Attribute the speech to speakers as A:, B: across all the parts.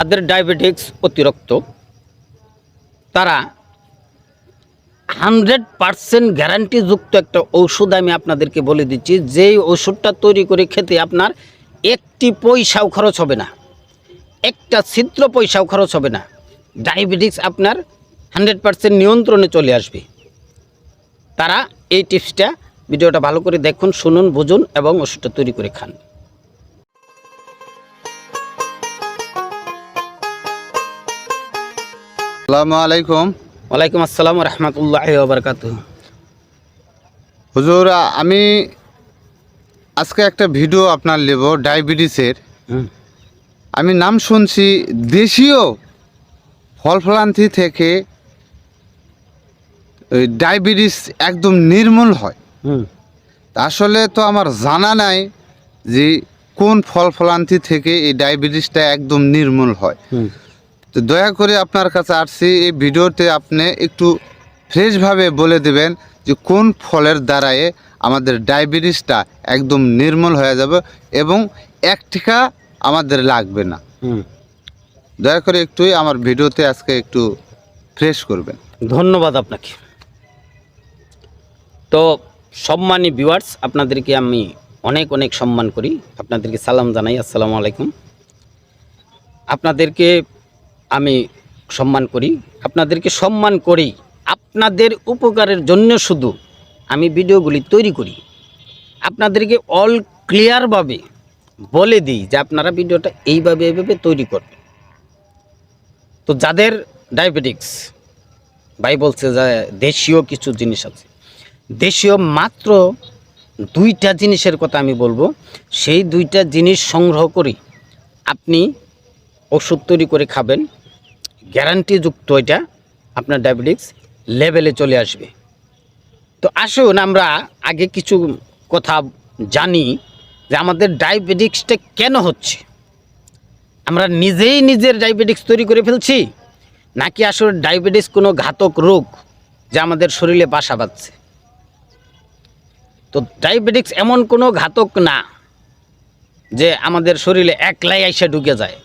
A: তাদের ডায়াবেটিক্স অতিরিক্ত, তারা হান্ড্রেড পারসেন্ট গ্যারান্টিযুক্ত একটা ঔষধ আমি আপনাদেরকে বলে দিচ্ছি, যেই ওষুধটা তৈরি করে খেতে আপনার একটি পয়সাও খরচ হবে না, একটা ছিদ্র পয়সাও খরচ হবে না ডায়াবেটিক্স আপনার হান্ড্রেড পারসেন্ট নিয়ন্ত্রণে চলে আসবে। তারা এই টিপসটা ভিডিওটা ভালো করে দেখুন, শুনুন, বুঝুন এবং ওষুধটা তৈরি করে খান।
B: আসসালামু আলাইকুম।
A: ওয়ালাইকুম আসসালাম রহমতুল্লাহ বারকাত
B: হুজুর আমি আজকে একটা ভিডিও আপনার নেব ডায়াবেটিসের। আমি নাম শুনছি দেশীয় ফল ফলান্তি থেকে ওই ডায়াবেটিস একদম নির্মূল হয়।
A: হুম।
B: আসলে তো আমার জানা নাই যে কোন ফল ফলান্তি থেকে এই ডায়াবেটিসটা একদম নির্মূল হয়। তো দয়া করে আপনার কাছে আসছি এই ভিডিওতে আপনি একটু ফ্রেশভাবে বলে দেবেন যে কোন ফলের দ্বারায় আমাদের ডায়াবেটিসটা একদম নির্মল হয়ে যাবে এবং এক টিকা আমাদের লাগবে না।
A: হুম।
B: দয়া করে একটুই আমার ভিডিওতে আজকে একটু ফ্রেশ করবেন।
A: ধন্যবাদ আপনাকে। তো সম্মানী ভিউয়ার্স আপনাদেরকে আমি অনেক অনেক সম্মান করি। আপনাদেরকে সালাম জানাই আসসালামু আলাইকুম। আপনাদেরকে আমি সম্মান করি, আপনাদেরকে সম্মান করি, আপনাদের উপকারের জন্য শুধু আমি ভিডিওগুলি তৈরি করি। আপনাদেরকে অল ক্লিয়ারভাবে বলে দিই যে আপনারা ভিডিওটা এইভাবে এইভাবে তৈরি করবেন। তো যাদের ডায়াবেটিক্স ভাই বলছে যে দেশীয় কিছু জিনিস আছে, দেশীয় মাত্র দুইটা জিনিসের কথা আমি বলব, সেই দুইটা জিনিস সংগ্রহ করি আপনি ওষুধ তৈরি করে খাবেন গ্যারান্টিযুক্ত এটা আপনার ডায়াবেটিক্স লেভেলে চলে আসবে। তো আসুন আমরা আগে কিছু কথা জানি যে আমাদের ডায়াবেটিক্সটা কেন হচ্ছে। আমরা নিজেই নিজের ডায়াবেটিক্স তৈরি করে ফেলছি, নাকি আসলে ডায়াবেটিস কোনো ঘাতক রোগ যা আমাদের শরীরে বাসা বাঁধছে? তো ডায়াবেটিক্স এমন কোনো ঘাতক না যে আমাদের শরীরে একলাই আইসা ঢুকে যায়।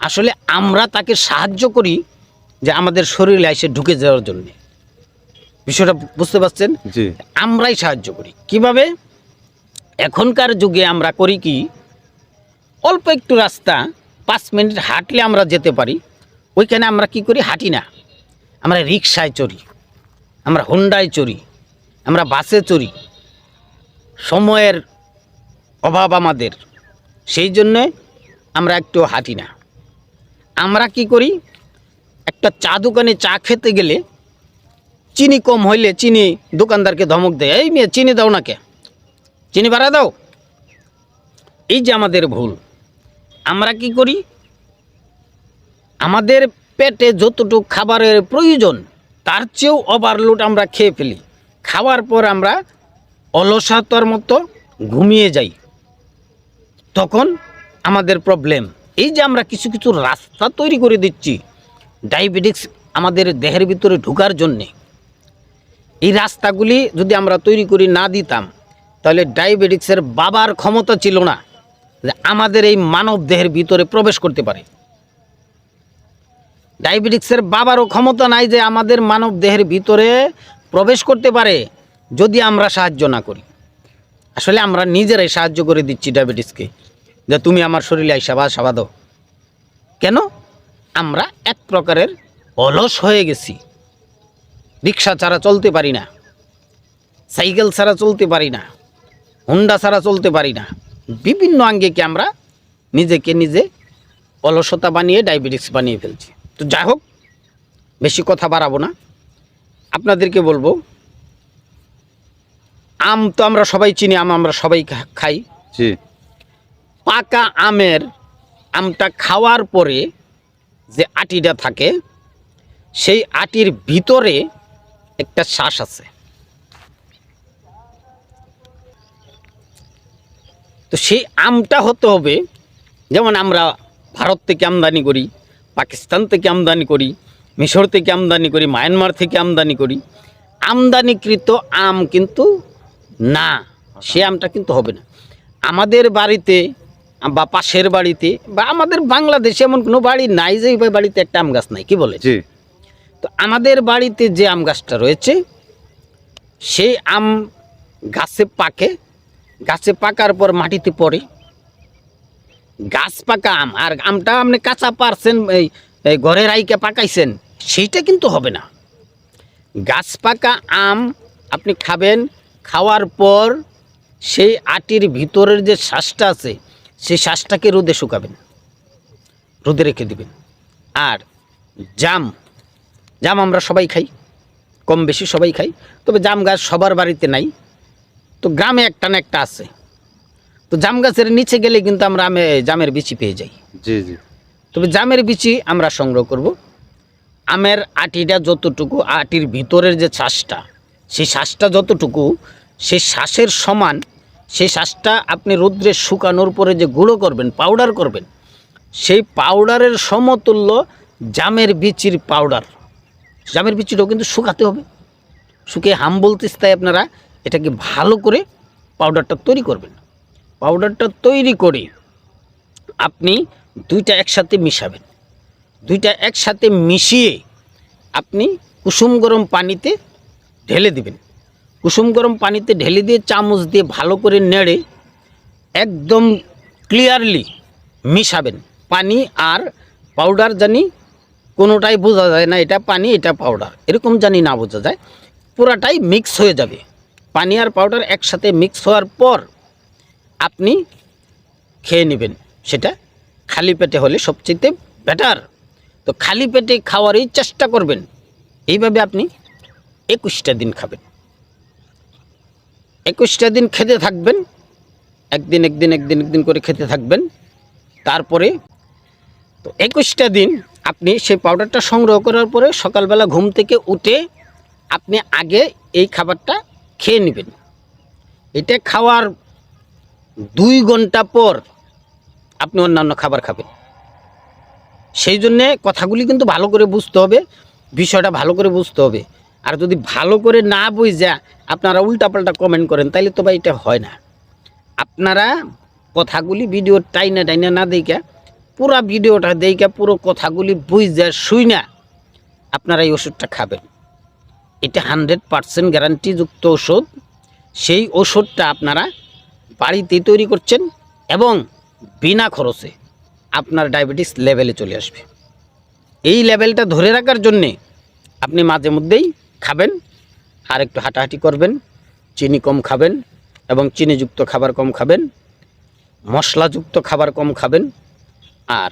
A: আসলে আমরা তাকে সাহায্য করি যে আমাদের শরীরে আইসে ঢুকে যাওয়ার জন্য। বিষয়টা বুঝতে পারছেন? আমরাই সাহায্য করি। কীভাবে? এখনকার যুগে আমরা করি কি অল্প একটু রাস্তা পাঁচ মিনিট হাঁটলে আমরা যেতে পারি। ওইখানে আমরা কি করি? হাঁটি না। আমরা রিক্সায় চড়ি আমরা হোন্ডায় চড়ি আমরা বাসে চড়ি। সময়ের অভাব আমাদের। সেই জন্যে আমরা একটু হাঁটি না। আমরা কি করি? একটা চা দোকানে চা খেতে গেলে চিনি কম হইলে চিনি দোকানদারকে ধমক দেয়, এই মেয়ে, চিনি দাও না কে চিনি বাড়া দাও। এই যে আমাদের ভুল। আমরা কি করি? আমাদের পেটে যতটুকু খাবারের প্রয়োজন, তার চেয়েও ওভারলোড আমরা খেয়ে ফেলি। খাওয়ার পর আমরা অলসতার মতো ঘুমিয়ে যাই। তখন আমাদের প্রবলেম এই যে আমরা কিছু কিছু রাস্তা তৈরি করে দিচ্ছি ডায়াবেটিক্স আমাদের দেহের ভিতরে ঢোকার জন্যে, এই রাস্তাগুলি যদি আমরা তৈরি করে না দিতাম, তাহলে ডায়াবেটিক্সের বাবার ক্ষমতা ছিল না যে আমাদের এই মানব দেহের ভিতরে প্রবেশ করতে পারে। ডায়াবেটিক্সের বাবারও ক্ষমতা নাই যে আমাদের মানব দেহের ভিতরে প্রবেশ করতে পারে, যদি আমরা সাহায্য না করি। আসলে আমরা নিজেরাই সাহায্য করে দিচ্ছি ডায়াবেটিসকে যে তুমি আমার শরীরে আইসাবা সাবা দাও কেন? আমরা এক প্রকারের অলস হয়ে গেছি। রিক্সা ছাড়া চলতে পারি না। সাইকেল ছাড়া চলতে পারি না। হুন্ডা ছাড়া চলতে পারি না। বিভিন্ন আঙ্গিকে আমরা নিজেকে নিজে অলসতা বানিয়ে, ডায়াবেটিস বানিয়ে ফেলছি। তো যাই হোক, বেশি কথা বাড়াবো না। আপনাদেরকে বলব, আম তো আমরা সবাই চিনি, আম আমরা সবাই খাই। পাকা আমের আমটা খাওয়ার পরে যে আটিটা থাকে, সেই আটির ভিতরে একটা শ্বাস আছে। তো সেই আমটা হতে হবে, যেমন আমরা ভারত থেকে আমদানি করি, পাকিস্তান থেকে আমদানি করি, মিশর থেকে আমদানি করি, মায়ানমার থেকে আমদানি করি, আমদানিকৃত আম কিন্তু না, সে আমটা কিন্তু হবে না। আমাদের বাড়িতে বা পাশের বাড়িতে বা আমাদের বাংলাদেশে এমন কোনো বাড়ি নাই যে ওই বাড়িতে একটা আম গাছ নাই কি বলে?
B: জি।
A: তো আমাদের বাড়িতে যে আম গাছটা রয়েছে সেই আম গাছে পাকে। গাছে পাকার পর মাটিতে পড়ে। গাছ পাকা আম আর আমটা আপনি কাঁচা পারছেন এই এই ঘরে রাইকে পাকাইছেন সেইটা কিন্তু হবে না। গাছ পাকা আম আপনি খাবেন খাওয়ার পর সেই আটির ভিতরের যে শ্বাসটা আছে সেই শ্বাসটাকে রোদে শুকাবেন। রোদে রেখে দিবেন। আর জাম জাম আমরা সবাই খাই কম বেশি সবাই খাই তবে জাম গাছ সবার বাড়িতে নাই। তো গ্রামে একটা না একটা আছে। তো জাম গাছের নিচে গেলে কিন্তু আমরা আমে জামের বিচি পেয়ে যাই।
B: জি জি।
A: তবে জামের বিচি আমরা সংগ্রহ করব। আমের আটিটা যতটুকু আটির ভিতরের যে শ্বাসটা সেই শ্বাসটা যতটুকু সেই শ্বাসের সমান সেই শ্বাসটা আপনি রৌদ্রে শুকানোর পরে যে গুঁড়ো করবেন পাউডার করবেন, সেই পাউডারের সমতুল্য জামের বিচির পাউডার জামের বিচিটাও কিন্তু শুকাতে হবে। শুকিয়ে হাম বলতেস্তায় আপনারা এটাকে ভালো করে পাউডারটা তৈরি করবেন। পাউডারটা তৈরি করে আপনি দুইটা একসাথে মিশাবেন। দুইটা একসাথে মিশিয়ে আপনি কুসুম গরম পানিতে ঢেলে দিবেন। কুসুম গরম পানিতে ঢেলে দিয়ে চামচ দিয়ে ভালো করে নেড়ে একদম ক্লিয়ারলি মিশাবেন। পানি আর পাউডার জানি কোনোটাই বোঝা যায় না, এটা পানি, এটা পাউডার এরকম জানি না বোঝা যায়। পুরাটাই মিক্স হয়ে যাবে। পানি আর পাউডার একসাথে মিক্স হওয়ার পর আপনি খেয়ে নেবেন। সেটা খালি পেটে হলে সবচেয়ে বেটার তো খালি পেটে খাওয়ারই চেষ্টা করবেন। এইভাবে আপনি একুশটা দিন খাবেন। একুশটা দিন খেতে থাকবেন। একদিন একদিন একদিন একদিন করে খেতে থাকবেন। তারপরে তো একুশটা দিন আপনি সেই পাউডারটা সংগ্রহ করার পরে সকালবেলা ঘুম থেকে উঠে আপনি আগে এই খাবারটা খেয়ে নেবেন। এটা খাওয়ার দুই ঘণ্টা পর আপনি অন্যান্য খাবার খাবেন। সেই জন্যে কথাগুলি কিন্তু ভালো করে বুঝতে হবে, বিষয়টা ভালো করে বুঝতে হবে। আর যদি ভালো করে না বুঝা আপনারা উল্টাপাল্টা কমেন্ট করেন তাহলে তো ভাই এটা হয় না। আপনারা কথাগুলি ভিডিও টাইনা টাইনা না দেখা, পুরা ভিডিওটা দেখা পুরো কথাগুলি বুঝা শুই না আপনারা এই ওষুধটা খাবেন। এটা হান্ড্রেড পারসেন্ট গ্যারান্টিযুক্ত ওষুধ। সেই ওষুধটা আপনারা বাড়িতেই তৈরি করছেন এবং বিনা খরচে আপনার ডায়াবেটিস লেভেলে চলে আসবে। এই লেভেলটা ধরে রাখার জন্যে আপনি মাঝে মধ্যেই খাবেন, আর একটু হাঁটাহাঁটি করবেন, চিনি কম খাবেন এবং চিনিযুক্ত খাবার কম খাবেন, মশলাযুক্ত খাবার কম খাবেন, আর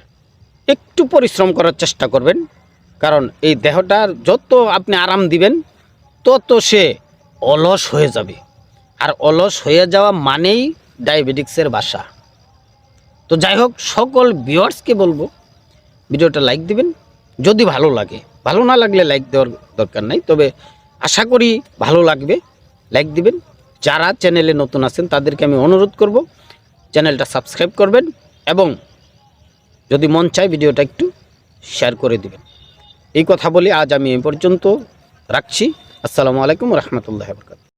A: একটু পরিশ্রম করার চেষ্টা করবেন, কারণ এই দেহটার যত আপনি আরাম দিবেন, তত সে অলস হয়ে যাবে। আর অলস হয়ে যাওয়া মানেই ডায়াবেটিক্সের বাসা। তো যাই হোক, সকল ভিউয়ার্সকে বলব, ভিডিওটা লাইক দিবেন, যদি ভালো লাগে। ভালো না লাগলে লাইক দেওয়ার দরকার নাই। তবে আশা করি ভালো লাগবে। লাইক দিবেন। যারা চ্যানেলে নতুন আছেন, তাদেরকে আমি অনুরোধ করব চ্যানেলটা সাবস্ক্রাইব করবেন এবং যদি মন চায় ভিডিওটা একটু শেয়ার করে দিবেন। এই কথা বলে আজ আমি এ পর্যন্ত রাখছি। আসসালামু আলাইকুম রহমতুল্লাহ বরকাত